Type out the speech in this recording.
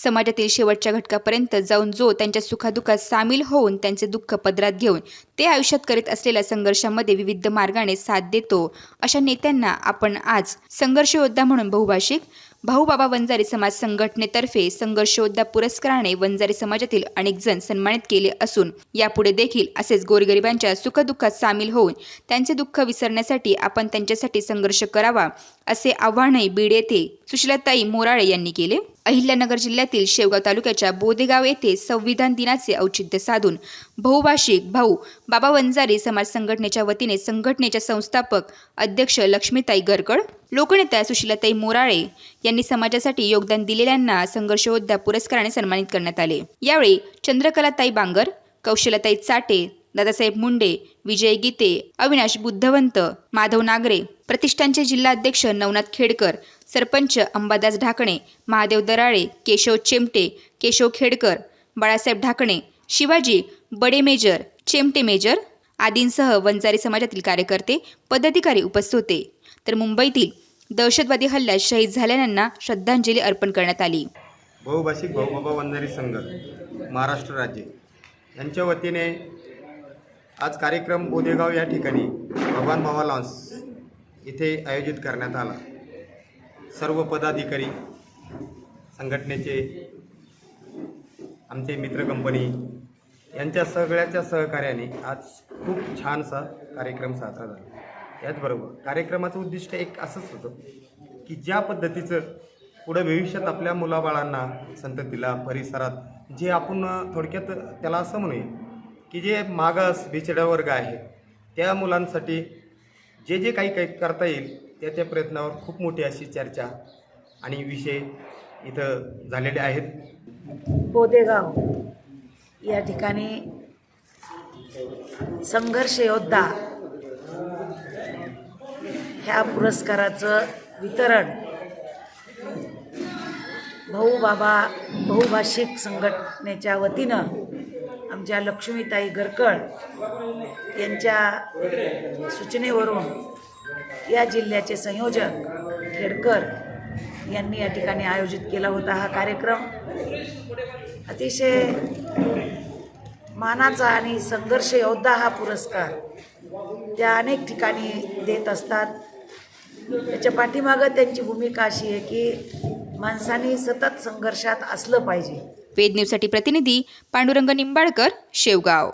समाजातील शेवटच्या घटकापर्यंत जाऊन जो त्यांच्या सुखादुखात सामील होऊन त्यांचे दुःख पदरात घेऊन ते आयुष्यात करीत असलेल्या संघर्षामध्ये विविध मार्गाने साथ देतो अशा नेत्यांना आपण आज संघर्ष योद्धा म्हणून बहुभाषिक भाऊबाबा वंजारी समाज संघटनेतर्फे संघर्षोद्धा पुरस्काराने वंजारी समाजातील अनेक जण सन्मानित केले असून यापुढे देखील असेच गोरगरिबांच्या सुखदुःखात सामील होऊन त्यांचे दुःख विसरण्यासाठी आपण त्यांच्यासाठी संघर्ष करावा असे आव्हानही बीड येथे सुशीलाताई मोराळे यांनी केले. अहिल्यानगर जिल्ह्यातील शेवगाव तालुक्याच्या बोदेगाव येथे संविधान दिनाचे औचित्य साधून बहुभाषिक भाऊ बाबा वंजारी समाज संघटनेच्या वतीने संघटनेच्या संस्थापक अध्यक्ष लक्ष्मीताई गरकड लोकनेत्या सुशीलाताई मोराळे यांनी समाजासाठी योगदान दिलेल्यांना संघर्षयोद्धा पुरस्काराने सन्मानित करण्यात आले. यावेळी चंद्रकलाताई बांगर कौशलताई चाटे दादासाहेब मुंडे विजय गीते अविनाश बुद्धवंत माधव नागरे प्रतिष्ठानचे जिल्हाध्यक्ष नवनाथ खेडकर सरपंच अंबादास ढाकणे महादेव दराळे केशव चेमटे केशव खेडकर बाळासाहेब ढाकणे शिवाजी बडे मेजर चेमटे मेजर आदींसह वंजारी समाजातील कार्यकर्ते पदाधिकारी उपस्थित होते. तर मुंबईतील दहशतवादी हल्ल्यात शहीद झालेल्यांना श्रद्धांजली अर्पण करण्यात आली. बहुभाषिक भाऊबाबा वंजारी संघ महाराष्ट्र राज्य यांच्या वतीने आज कार्यक्रम बोदेगाव या ठिकाणी भगवान बाबा लॉन्स इथे आयोजित करण्यात आला. सर्व पदाधिकारी संघटनेचे आमचे मित्र कंपनी यांच्या सगळ्याच्या सहकार्याने आज खूप छानसा कार्यक्रम साजरा झाला. याचबरोबर कार्यक्रमाचं उद्दिष्ट एक असंच होतं की ज्या पद्धतीचं पुढं भविष्यात आपल्या मुलाबाळांना संततीला परिसरात जे आपण थोडक्यात त्याला असं म्हणूया की जे मागास बिछड्या वर्ग आहे त्या मुलांसाठी जे जे काही काही करता येईल त्या त्या प्रयत्नावर खूप मोठी अशी चर्चा आणि विषय इथं झालेले आहेत. बोदेगाव या ठिकाणी संघर्ष योद्धा ह्या पुरस्काराचं वितरण भाऊ बाबा बहुभाषिक संघटनेच्या वतीनं आमच्या लक्ष्मीताई गरकड यांच्या सूचनेवरून या जिल्ह्याचे संयोजक खेडकर यांनी या ठिकाणी आयोजित केला होता हा कार्यक्रम. अतिशय मानाचा आणि संघर्ष योद्धा हा पुरस्कार त्या अनेक ठिकाणी देत असतात. त्याच्या पाठीमागं त्यांची भूमिका अशी आहे की माणसाने सतत संघर्षात असलं पाहिजे. वेद न्यूजसाठी प्रतिनिधी पांडुरंग निंबाळकर शेवगाव.